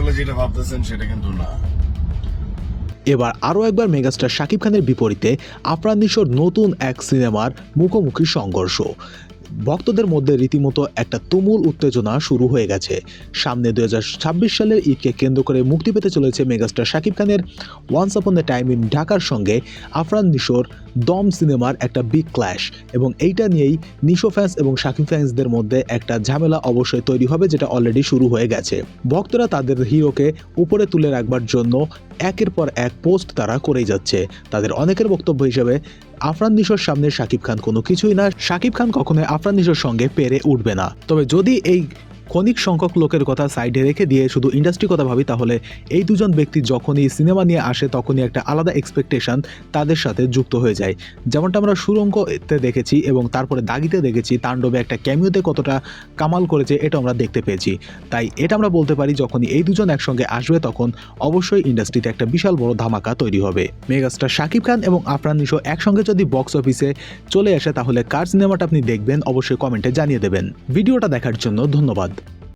আসলে যেটা ভাবতেছেন সেটা কিন্তু না। এবার আরও একবার মেগাস্টার শাকিব খানের বিপরীতে আফরান নিশোর নতুন এক সিনেমার মুখোমুখি সংঘর্ষ। ভক্তদের মধ্যে রীতিমতো একটা তুমুল উত্তেজনা শুরু হয়ে গেছে। সামনে দুই হাজার ছাব্বিশ সালের ঈদকে কেন্দ্র করে মুক্তি পেতে চলেছে মেগাস্টার শাকিব খানের once upon the time in ঢাকার সঙ্গে আফরান নিশোর দম সিনেমার একটা বিগ ক্ল্যাশ এবং এইটা নিয়েই নিশো ফ্যান্স এবং শাকিব ফ্যান্সদের মধ্যে একটা ঝামেলা অবশ্যই তৈরি হবে যেটা অলরেডি শুরু হয়ে গেছে। ভক্তরা তাদের হিরোকে উপরে তুলে রাখবার জন্য একের পর এক পোস্ট তারা করেই যাচ্ছে। তাদের অনেকের বক্তব্য হিসেবে, আফরান নিশোর সামনে শাকিব খান কোনো কিছুই না শাকিব খান কখনোই আফরান নিশোর সঙ্গে পেরে উঠবে না। তবে যদি এই ক্ষণিক সংখ্যক লোকের কথা সাইডে রেখে দিয়ে শুধু ইন্ডাস্ট্রির কথা ভাবি, তাহলে এই দুজন ব্যক্তি যখনই সিনেমা নিয়ে আসে, তখনই একটা আলাদা এক্সপেকটেশন তাদের সাথে যুক্ত হয়ে যায়। যেমনটা আমরা সুরঙ্গতে দেখেছি এবং তারপরে দাগিতে দেখেছি, তাণ্ডবে একটা ক্যামিওতে কতটা কামাল করেছে, এটা আমরা দেখতে পেয়েছি। তাই এটা আমরা বলতে পারি, যখনই এই দুজন একসঙ্গে আসবে, তখন অবশ্যই ইন্ডাস্ট্রিতে একটা বিশাল বড় ধামাকা তৈরি হবে। মেগাস্টার শাকিব খান এবং আফরান নিশো একসঙ্গে যদি বক্স অফিসে চলে আসে, তাহলে কার সিনেমাটা আপনি দেখবেন, অবশ্যই কমেন্টে জানিয়ে দেবেন। ভিডিওটা দেখার জন্য ধন্যবাদ।